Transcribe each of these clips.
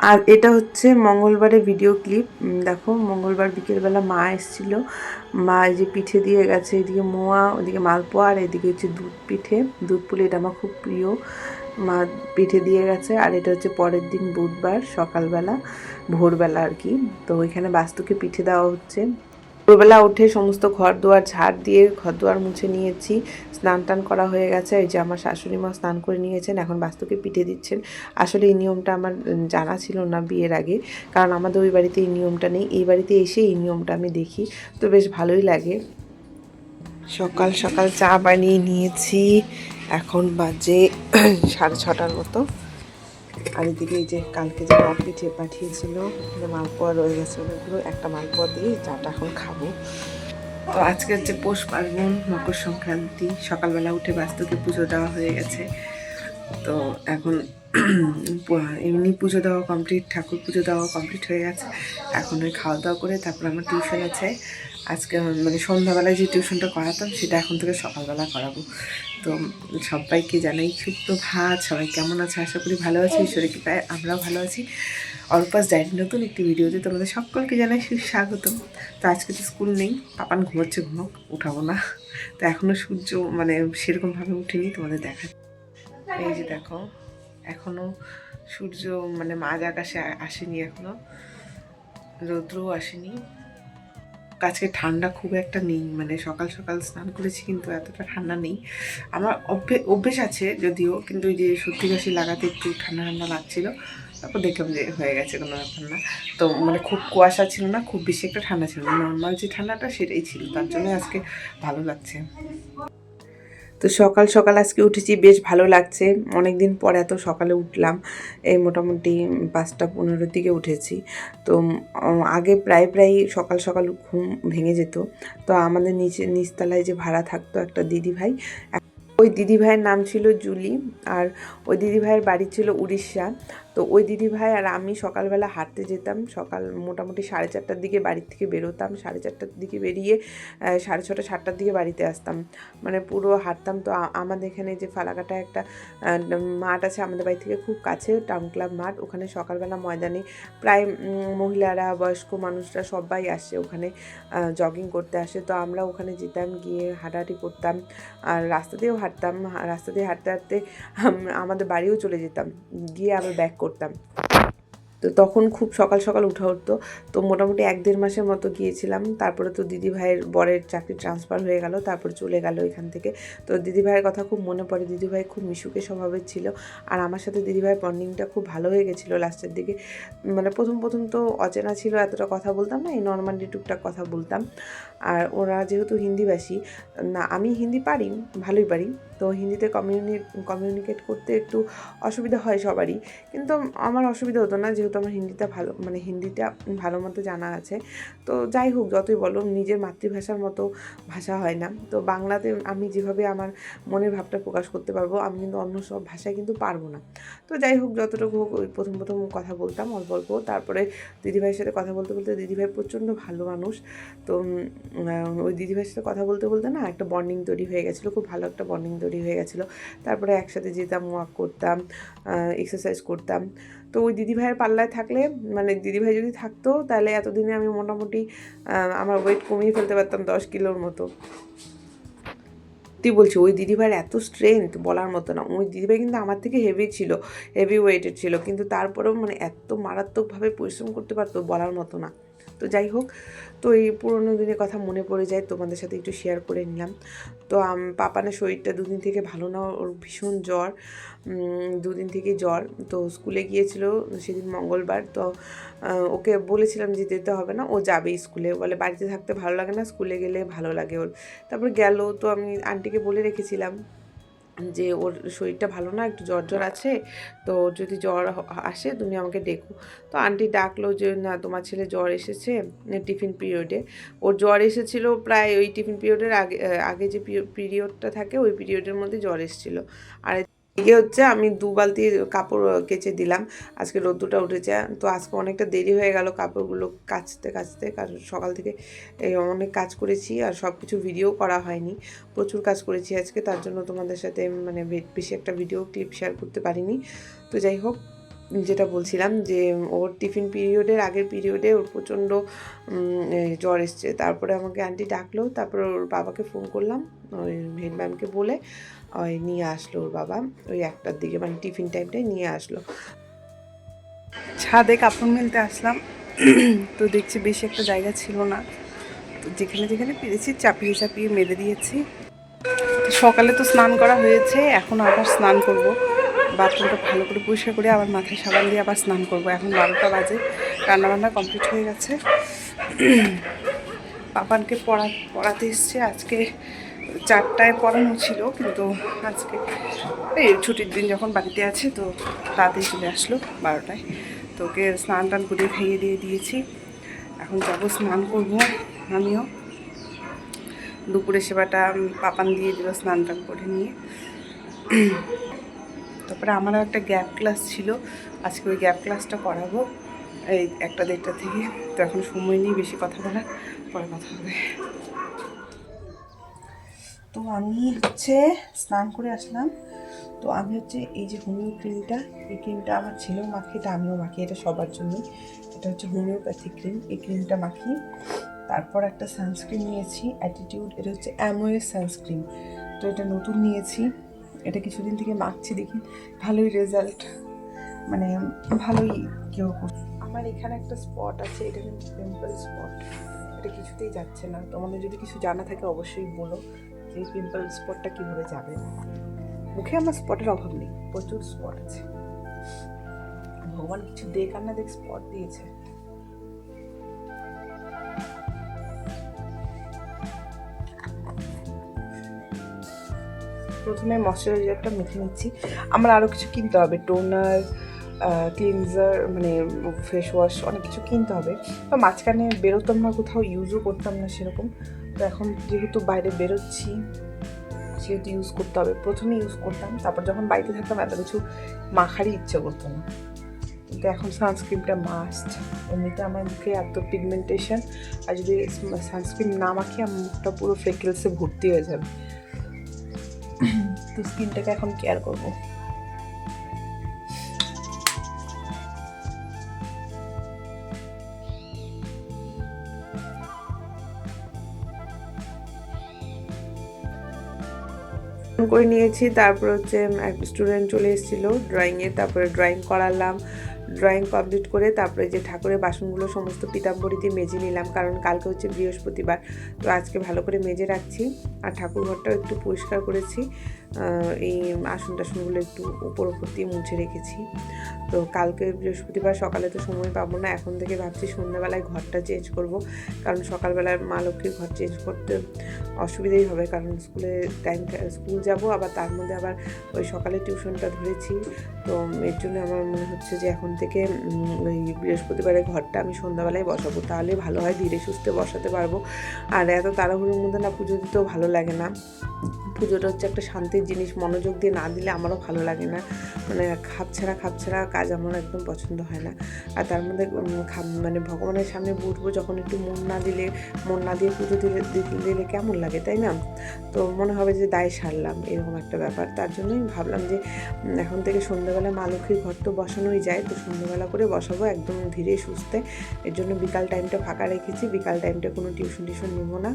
আর এটা হচ্ছে মঙ্গলবারের ভিডিও ক্লিপ দেখো, মঙ্গলবার বিকেলবেলা মা এসেছিল। মা এই যে পিঠে দিয়ে গেছে, এদিকে মোয়া, ওদিকে মালপোয়া, আর এদিকে হচ্ছে দুধ পিঠে। দুধ পুলি এটা আমার খুব প্রিয়। মা পিঠে দিয়ে গেছে, আর এটা হচ্ছে পরের দিন বুধবার সকালবেলা, ভোরবেলা আর কি। তো ওইখানে বাস্তুকে পিঠে দেওয়া হচ্ছে। ভোরবেলা উঠে সমস্ত ঘর দুয়ার ঝাড় দিয়ে ঘর দুয়ার মুছে নিয়েছি। স্নান টান করা হয়ে গেছে। এই যে আমার শাশুড়ি মা স্নান করে নিয়েছেন, এখন বাস্তুকে পিঠে দিচ্ছেন। আসলে এই নিয়মটা আমার জানা ছিল না বিয়ের আগে, কারণ আমাদের ওই বাড়িতে এই নিয়মটা নেই। এই বাড়িতে এসে এই নিয়মটা আমি দেখি, তো বেশ ভালোই লাগে। সকাল সকাল চা বানিয়ে নিয়েছি। এখন বাজে সাড়ে ছটার মতো। আর এই যে কালকে যে মা পিঠে পাঠিয়েছিল মালপোয়া রয়ে গেছে ওগুলো একটা মালপোয়া দিয়ে চাটা এখন খাব। তো আজকে হচ্ছে পৌষ পার্বণ, মকর সংক্রান্তি, সকালবেলা উঠে বাস্তুকে পুজো দেওয়া হয়ে গেছে। তো এখন এমনি পুজো দেওয়া কমপ্লিট, ঠাকুর পুজো দেওয়া কমপ্লিট হয়ে গেছে। এখন ওই খাওয়া দাওয়া করে তারপর আমার টিউশন আছে। আজকে মানে সন্ধ্যাবেলায় যে টিউশনটা করাতাম, সেটা এখন থেকে সকালবেলা করাবো। তো সবাইকে জানাই সুপ্রভাত সবাই কেমন আছে? আশা করি ভালো আছে। ঈশ্বরের কৃপায় আমরাও ভালো আছি। অল্পাস ডায়েরি নতুন একটি ভিডিওতে তোমাদের সকলকে জানাই সুস্বাগতম। তো আজকে তো স্কুল নেই, পাপান ঘুমোচ্ছে, ঘুমোক, উঠাবো না। তো এখনও সূর্য মানে সেরকমভাবে উঠেনি, তোমাদের দেখা। এই যে দেখো এখনও সূর্য মানে মাঝ আকাশে আসেনি এখনও রৌদ্রও আসেনি। আজকে ঠান্ডা খুব একটা নেই মানে সকাল সকাল স্নান করেছি কিন্তু এতটা ঠান্ডা নেই। আমার অভ্যে- অভ্যেস আছে যদিও, কিন্তু ওই যে সত্যি কাশি লাগাতে একটু ঠান্ডা ঠান্ডা লাগছিল। তারপর দেখলাম যে হয়ে গেছে কোনো ব্যাপার না। তো মানে খুব কুয়াশা ছিল না, খুব বেশি একটা ঠান্ডা ছিল না। নর্মাল যে ঠান্ডাটা সেটাই ছিল। তার জন্য আজকে ভালো লাগছে। তো সকাল সকাল আজকে উঠেছি, বেশ ভালো লাগছে। অনেক দিন পর এত সকালে উঠলাম, এই মোটামুটি পাঁচটা পনেরোর দিকে উঠেছি। তো আগে প্রায় প্রায় সকাল সকাল ঘুম ভেঙে যেত। তো আমাদের নিচে, নিচতলায় যে ভাড়া থাকতো একটা দিদি ভাই ওই দিদিভাইয়ের নাম ছিল জুলি, আর ওই দিদিভাইয়ের বাড়ি ছিল উড়িষ্যা। তো ওই দিদি ভাই আর আমি সকালবেলা হাঁটতে যেতাম। সকাল মোটামুটি সাড়ে চারটার দিকে বাড়ির থেকে বেরোতাম। সাড়ে চারটার দিকে বেরিয়ে সাড়ে ছটা, সাতটার দিকে বাড়িতে আসতাম। মানে পুরো হাঁটতাম। তো আমাদের এখানে যে ফালাকাটা একটা মাঠ আছে আমাদের বাড়ি থেকে খুব কাছে, টাউন ক্লাব মাঠ। ওখানে সকালবেলা ময়দানে প্রায় মহিলারা, বয়স্ক মানুষরা সবাই আসে ওখানে জগিং করতে আসে। তো আমরা ওখানে যেতাম, গিয়ে হাঁটাহাঁটি করতাম। আর রাস্তা দিয়েও হাঁটতাম। রাস্তা দিয়ে হাঁটতে হাঁটতে আমাদের বাড়িও চলে যেতাম। গিয়ে আবার ব্যাক Them. তো তখন খুব সকাল সকাল উঠা উঠতো। তো মোটামুটি এক দেড় মাসের মতো গিয়েছিলাম। তারপরে তো দিদি ভাইয়ের বরের চাকরি ট্রান্সফার হয়ে গেল, তারপর চলে গেল এখান থেকে। তো দিদি ভাইয়ের কথা খুব মনে পড়ে। দিদি ভাই খুব মিশুকে স্বভাবের ছিল। আর আমার সাথে দিদি ভাইয়ের বন্ডিংটা খুব ভালো হয়ে গেছিল লাস্টের দিকে। মানে প্রথম প্রথম তো অচেনা ছিল, এতটা কথা বলতাম না, এই নর্মালি টুকটাক কথা বলতাম। আর ওরা যেহেতু হিন্দিভাষী, না, আমি হিন্দি পারি, ভালোই পারি। তো হিন্দিতে কমিউনি কমিউনিকেট করতে একটু অসুবিধা হয় সবারই। কিন্তু আমার অসুবিধা হতো না, যেহেতু আমার হিন্দিটা ভালো মানে হিন্দিটা ভালো মতো জানা আছে। তো যাই হোক, যতই বলো, নিজের মাতৃভাষার মতো ভাষা হয় না। তো বাংলাতে আমি যেভাবে আমার মনের ভাবটা প্রকাশ করতে পারব, আমি কিন্তু অন্য সব ভাষায় কিন্তু পারব না। তো যাই হোক, যতটুকু হোক, ওই প্রথম প্রথম কথা বলতাম, অল্প অল্প। তারপরে দিদিভাইয়ের সাথে কথা বলতে বলতে, দিদিভাই প্রচণ্ড ভালো মানুষ। তো ওই দিদিভাইয়ের সাথে কথা বলতে বলতে না একটা বন্ডিং তৈরি হয়ে গেছিল, খুব ভালো একটা বন্ডিং তৈরি হয়ে গেছিল। তারপরে একসাথে যেতাম ওয়াক করতাম এক্সারসাইজ করতাম। তো ওই দিদিভাইয়ের পাল্লায় থাকলে মানে দিদিভাই যদি থাকতো, তাহলে এতদিনে আমি মোটামুটি আমার ওয়েট কমিয়ে ফেলতে পারতাম দশ কিলোর মতো। সত্যি বলছি, ওই দিদিভাইয়ের এত স্ট্রেংথ বলার মতো না। ওই দিদিভাই কিন্তু আমার থেকে হেভি ছিল হেভি ওয়েটেড ছিল। কিন্তু তারপরেও মানে এত মারাত্মকভাবে পরিশ্রম করতে পারতো বলার মতো না। তো যাই হোক, তো এই পুরোনো দিনের কথা মনে পড়ে যায়, তোমাদের সাথে একটু শেয়ার করে নিলাম। তো পাপানের শরীরটা দুদিন থেকে ভালো না, ওর ভীষণ জ্বর। দুদিন থেকে জ্বর। তো স্কুলে গিয়েছিল সেদিন মঙ্গলবার, তো ওকে বলেছিলাম যে যেতে হবে না, ও যাবে স্কুলে। বলে, বাড়িতে থাকতে ভালো লাগে না, স্কুলে গেলে ভালো লাগে ওর। তারপর গেল, তো আমি আন্টিকে বলে রেখেছিলাম। যে ওর শরীরটা ভালো না, একটু জ্বর জ্বর আছে, তো যদি জ্বর আসে তুমি আমাকে ডেকো। তো আন্টি ডাকলো যে, না, তোমার ছেলে জ্বর এসেছে টিফিন পিরিয়ডে ওর জ্বর এসেছিল প্রায় ওই টিফিন পিরিয়ডের আগে আগে যে পিরিয়ডটা থাকে, ওই পিরিয়ডের মধ্যে জ্বর এসেছিল। আর এদিকে হচ্ছে আমি দু বালতি কাপড় কেচে দিলাম। আজকে রোদ্দুটা উঠেছে, তো আজকে অনেকটা দেরি হয়ে গেল কাপড়গুলো কাচতে কাচতে, কারণ সকাল থেকে অনেক কাজ করেছি আর সব কিছু ভিডিও করা হয়নি। প্রচুর কাজ করেছি আজকে, তার জন্য তোমাদের সাথে মানে বেশি একটা ভিডিও ক্লিপ শেয়ার করতে পারিনি। তো যাই হোক, যেটা বলছিলাম যে, ওর টিফিন পিরিয়ডের আগের পিরিয়ডে ওর প্রচণ্ড জ্বর এসছে। তারপরে আমাকে আন্টি ডাকলো, তারপরে ওর বাবাকে ফোন করলাম, ওই হেড ম্যামকে বলে ওই নিয়ে আসলো ওর বাবা। ওই একটার দিকে মানে টিফিন টাইমটাই নিয়ে আসলো। ছাদে কাপড় মেলতে আসলাম। তো দেখছি বেশি একটা জায়গা ছিল না। তো যেখানে যেখানে পেরেছি, চাপিয়ে চাপিয়ে মেলে দিয়েছি। সকালে তো স্নান করা হয়েছে, এখন আবার স্নান করব। বাথরুমটা ভালো করে পরিষ্কার করে আবার মাথায় সাবান দিয়ে আবার স্নান করব। এখন বারোটা বাজে, রান্নাবান্না কমপ্লিট হয়ে গেছে। পাপানকে পড়া, পড়াতে এসছে। আজকে চারটায় পড়ানো ছিল, কিন্তু আজকে এই ছুটির দিন যখন বাড়িতে আছে, তো তাড়াতাড়ি চলে আসলো বারোটায়। তো ওকে স্নান টান করে খাইয়ে দিয়ে দিয়েছি। এখন যাব স্নান করব আমিও। দুপুরে সেবাটা পাপান দিয়ে দিল স্নান টান করে নিয়ে। তারপরে আমারও একটা গ্যাপ ক্লাস ছিল, আজকে ওই গ্যাপ ক্লাসটা করাবো, এই একটা দেড়টা থেকে। তো এখন সময় নেই বেশি কথা বলার, পরে কথা হবে। তো আমি হচ্ছে স্নান করে আসলাম। তো আমি হচ্ছে এই যে হোমিও ক্রিমটা এই ক্রিমটা আমার ছেলেও মাখি এটা আমিও মাখি এটা সবার জন্যই। এটা হচ্ছে হোমিওপ্যাথি ক্রিম, এই ক্রিমটা মাখি তারপর একটা সানস্ক্রিন নিয়েছি, অ্যাটিটিউড, এটা হচ্ছে অ্যামোয়ের সানস্ক্রিন। তো এটা নতুন নিয়েছি, এটা কিছুদিন থেকে মাখছি, দেখি ভালোই রেজাল্ট মানে ভালোই কেউ আমার এখানে একটা স্পট আছে, এটা কিন্তু পিম্পল স্পট, এটা কিছুতেই যাচ্ছে না। তোমাদের যদি কিছু জানা থাকে অবশ্যই বলো। এই পিম্পল স্পটটা কীভাবে যাবে? মুখে আমার স্পটের অভাব নেই, প্রচুর স্পট আছে। ভগবান কিছু দেখ আর না দেখ স্পট দিয়েছে। প্রথমে ময়শ্চারাইজারটা মেখে নিচ্ছি। আমার আরও কিছু কিনতে হবে, টোনার ক্লিনজার মানে ফেস ওয়াশ অনেক কিছু কিনতে হবে। তো মাঝখানে বেরোতাম না কোথাও ইউজও করতাম না সেরকম। তো এখন যেহেতু বাইরে বেরোচ্ছি, সেহেতু ইউজ করতে হবে। প্রথমে ইউজ করতাম, তারপর যখন বাড়িতে থাকতাম, এত কিছু মাখারই ইচ্ছে করতো না। কিন্তু এখন সানস্ক্রিনটা মাস্ট এমনিতে আমার মুখে এত পিগমেন্টেশন আর যদি সানস্ক্রিন না মাখি, আমার মুখটা পুরো ফ্রেকেলসে ভর্তি হয়ে যাবে। তো স্কিনটাকে এখন কেয়ার করব। করে নিয়েছি। তারপর হচ্ছে এক স্টুডেন্ট চলে এসেছিল ড্রয়িংয়ে তারপরে ড্রয়িং করালাম। ড্রয়িং কমপ্লিট করে তারপরে যে ঠাকুরের বাসনগুলো সমস্ত পিতাম্বরী দিয়ে মেজে নিলাম, কারণ কালকে হচ্ছে বৃহস্পতিবার। তো আজকে ভালো করে মেজে রাখছি আর ঠাকুর ঘরটাও একটু পরিষ্কার করেছি এই আসন টাসনগুলো একটু উপর উপর দিয়ে মুছে রেখেছি। তো কালকে বৃহস্পতিবার সকালে তো সময় পাবো না, এখন থেকে ভাবছি সন্ধ্যাবেলায় ঘরটা চেঞ্জ করব, কারণ সকালবেলায় মা লক্ষ্মীর ঘর চেঞ্জ করতে অসুবিধাই হবে, কারণ স্কুলে টাইম স্কুল যাব, আবার তার মধ্যে আবার ওই সকালে টিউশনটা ধরেছি। তো এর জন্য আমার মনে হচ্ছে যে এখন থেকে উম, ওই বৃহস্পতিবারের ঘরটা আমি সন্ধ্যাবেলায় বসাবো। তাহলে ভালো হয় ধীরে সুস্থে বসাতে পারব। আর এত তাড়াহুড়োর মধ্যে না পুজো দিতেও ভালো লাগে না। পুজোটা হচ্ছে একটা শান্তির জিনিস, মনোযোগ দিয়ে না দিলে আমারও ভালো লাগে না। মানে খাপছাড়া খাপছাড়া কাজ আমার একদম পছন্দ হয় না। আর তার মধ্যে মানে ভগবানের সামনে বসবো যখন একটু মন না দিলে, মন না দিয়ে পুজো দিলে দিলে কেমন লাগে, তাই না? তো মনে হবে যে দায় সারলাম, এরকম একটা ব্যাপার। তার জন্যই ভাবলাম যে এখন থেকে সন্ধ্যাবেলা মা লক্ষ্মীর ঘর তো বসানোই যায়, তো সন্ধ্যাবেলা করে বসাবো একদম ধীরে সুস্থে। এর জন্য বিকাল টাইমটা ফাঁকা রেখেছি, বিকাল টাইমটা কোনো টিউশন টিউশন নেব না।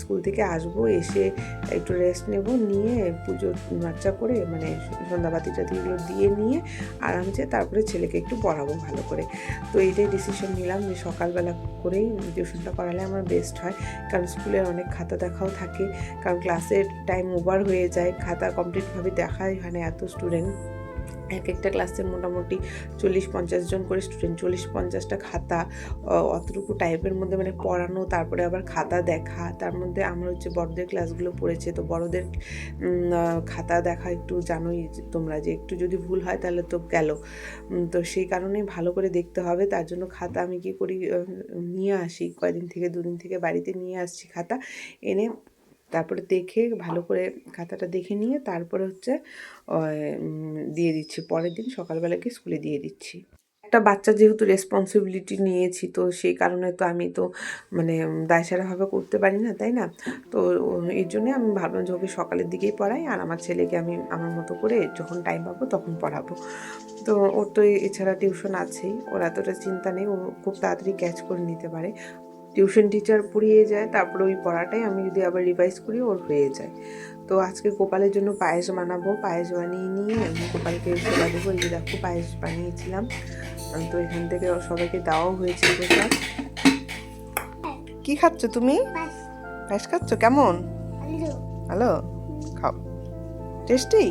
স্কুল থেকে আসব, এসে একটু রেস্ট নেব, নিয়ে পুজো, নাচা করে মানে সন্ধ্যাবাতি টাতিগুলো দিয়ে নিয়ে আরামসে তারপরে ছেলেকে একটু পড়াবো ভালো করে। তো এইটাই ডিসিশন নিলাম যে সকালবেলা করেই টিউশনটা করালে আমার বেস্ট হয়। কারণ স্কুলের অনেক খাতা দেখাও থাকে, কারণ ক্লাসের টাইম ওভার হয়ে যায়, খাতা কমপ্লিটভাবে দেখায় হয় না এত স্টুডেন্ট এক একটা ক্লাসে মোটামুটি চল্লিশ পঞ্চাশ জন করে স্টুডেন্ট চল্লিশ পঞ্চাশটা খাতা অতটুকু টাইপের মধ্যে মানে পড়ানো, তারপরে আবার খাতা দেখা, তার মধ্যে আমার হচ্ছে বড়দের ক্লাসগুলো পড়েছে, তো বড়দের খাতা দেখা একটু জানোই তোমরা যে একটু যদি ভুল হয় তাহলে তো গেল। তো সেই কারণেই ভালো করে দেখতে হবে, তার জন্য খাতা আমি কি করি নিয়ে আসি, কয়দিন থেকে, দুদিন থেকে বাড়িতে নিয়ে আসছি খাতা, এনে তারপরে দেখে ভালো করে খাতাটা দেখে নিয়ে তারপরে হচ্ছে দিয়ে দিচ্ছি। পরের দিন সকালবেলাকে স্কুলে দিয়ে দিচ্ছি। একটা বাচ্চা যেহেতু রেসপন্সিবিলিটি নিয়েছি, তো সেই কারণে তো আমি তো মানে দায়সারাভাবে করতে পারি না, তাই না? তো এর জন্যে আমি ভাবলাম যে ওকে সকালের দিকেই পড়াই, আর আমার ছেলেকে আমি আমার মতো করে যখন টাইম পাবো তখন পড়াবো। তো ওর তো এছাড়া টিউশন আছেই, ওর এতটা চিন্তা নেই, ও খুব তাড়াতাড়ি ক্যাচ করে নিতে পারে। টিউশন টিচার পড়িয়ে যায় তারপরে ওই পড়াটাই আমি যদি আবার রিভাইজ করি ওর হয়ে যায়। তো আজকে গোপালের জন্য পায়েস বানাবো পায়েস বানিয়ে নিয়ে আমি গোপালকে সেবা দেবো। এই দেখো পায়েস বানিয়েছিলাম। তো এখান থেকে সবাইকে দেওয়াও হয়েছে প্রসাদ কি খাচ্ছ তুমি? পায়েস। খাচ্ছ? কেমন? ভালো। খাও। টেস্টি